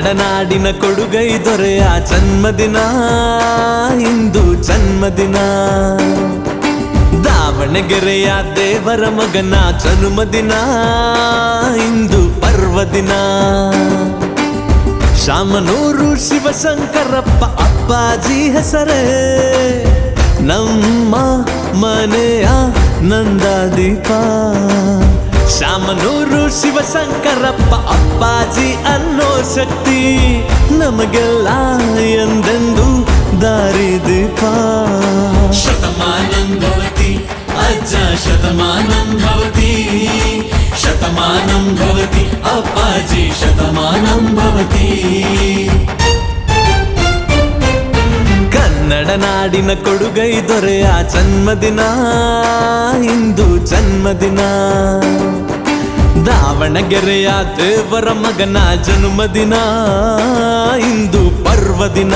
ನಾಡಿನ ಕೊಡುಗೈ ದೊರೆಯ ಜನ್ಮದಿನ. ಇಂದು ಜನ್ಮದಿನ. ದಾವಣಗೆರೆಯ ದೇವರ ಮಗನ ಜನ್ಮದಿನ. ಇಂದು ಪರ್ವದಿನ. ಶಾಮನೂರು ಶಿವಶಂಕರಪ್ಪ ಅಪ್ಪಾಜಿ ಹೆಸರೇ. ನಮ್ಮ ಮನೆಯ ನಂದಾದೀಪ ಶಾಮನೂರು ಶಿವಶಂಕರಪ್ಪ ಅಪ್ಪಾಜಿ ಅನ್ನೋ ಶಕ್ತಿ ನಮಗೆಲ್ಲ ಎಂದೆಂದು ದಾರಿದೀಪ ಶತಮಾನಂ ಭವತಿ ಅಜ್ಜ ಶತಮಾನಂ ಭವತಿ ಶತಮಾನಂ ಭವತಿ ಅಪ್ಪಾಜಿ ಶತಮಾನಂ ಭವತಿ ಕನ್ನಡ ನಾಡಿನ ಕೊಡುಗೈ ದೊರೆಯ ಜನ್ಮದಿನ. ಇಂದು ಜನ್ಮದಿನ. ದಾವಣಗೆರೆಯ ದೇವರ ಮಗನ ಜನ್ಮದಿನ. ಇಂದು ಪರ್ವದಿನ.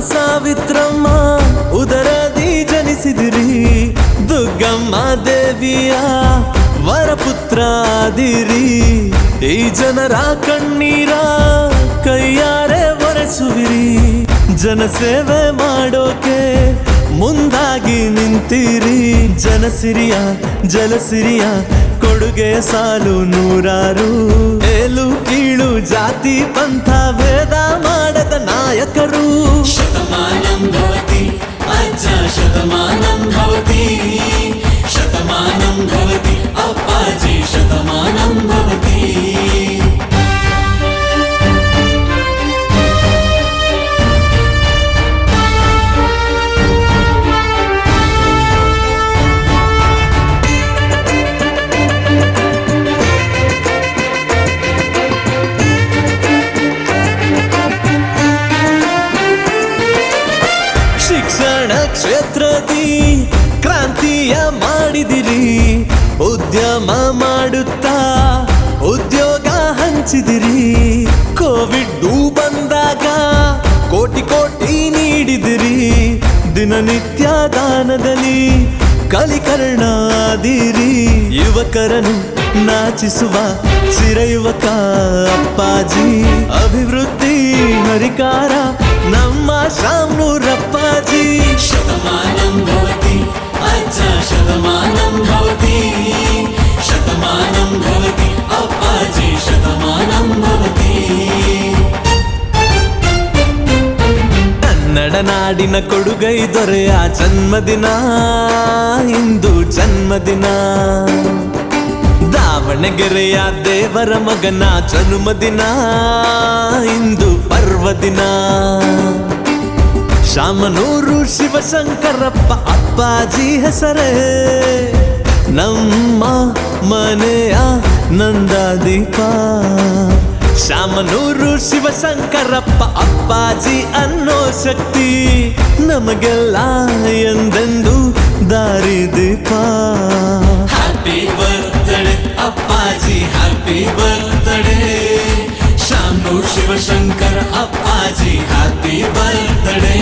ಸಾವಿತ್ರಮ್ಮ ಉದರದಿ ಜನಿಸಿದಿರಿ. ದುರ್ಗಮ್ಮ ದೇವಿಯ ವರಪುತ್ರಾದಿರಿ. ಈ ಜನರ ಕಣ್ಣೀರ ಕೈಯಾರೆ ಒರೆಸುವಿರಿ. ಜನಸೇವೆ ಮಾಡೋಕೆ ಮುಂದಾಗಿ ನಿಂತಿರಿ. ಜನಸಿರಿಯ ಜಲಸಿರಿಯ ಕೊಡುಗೆ ಸಾಲು ನೂರಾರು. ಏಲು ಕೀಳು ಜಾತಿ ಪಂಥ ಭೇದ ಮಾಡದ ನಾಯಕರು. ಕ್ಷೇತ್ರದಿ ಕ್ರಾಂತಿಯ ಮಾಡಿದಿರಿ. ಉದ್ಯಮ ಮಾಡುತ್ತಾ ಉದ್ಯೋಗ ಹಂಚಿದಿರಿ. ಕೋವಿಡ್ ಬಂದಾಗ ಕೋಟಿ ಕೋಟಿ ನೀಡಿದಿರಿ. ದಿನನಿತ್ಯ ದಾನದಲ್ಲಿ ಕಲಿಕರ್ಣಾದಿರಿ ಯುವಕರನ್ನು ನಾಚಿಸುವ ಚಿರಯುವಕ ಅಪ್ಪಾಜಿ. ಅಭಿವೃದ್ಧಿ ಹರಿಕಾರ ನಮ್ಮ ಶಾಮ್ನೂರಪ್ಪಾಜಿ ನಾಡಿನ ಕೊಡುಗೈ ದೊರೆಯ ಜನ್ಮದಿನ, ಇಂದು ಜನ್ಮದಿನ. ದಾವಣಗೆರೆಯ ದೇವರ ಮಗನ ಜನ್ಮದಿನ, ಇಂದು ಪರ್ವದಿನ. ಶಾಮನೂರು ಶಿವಶಂಕರಪ್ಪ ಅಪ್ಪಾಜಿ ಹೆಸರೇ. ನಮ್ಮ ಮನೆಯ ನಂದಾದೀಪ ಶಾಮನೂರು ಶಿವಶಂಕರಪ್ಪ ಅಪ್ಪಾಜಿ ಅನ್ನೋ ಶಕ್ತಿ ನಮಗೆಲ್ಲ ಎಂದೆಂದು ದಾರಿದೀಪ happy birthday Appaji happy birthday Shamanur Shivashankar, Appaji happy birthday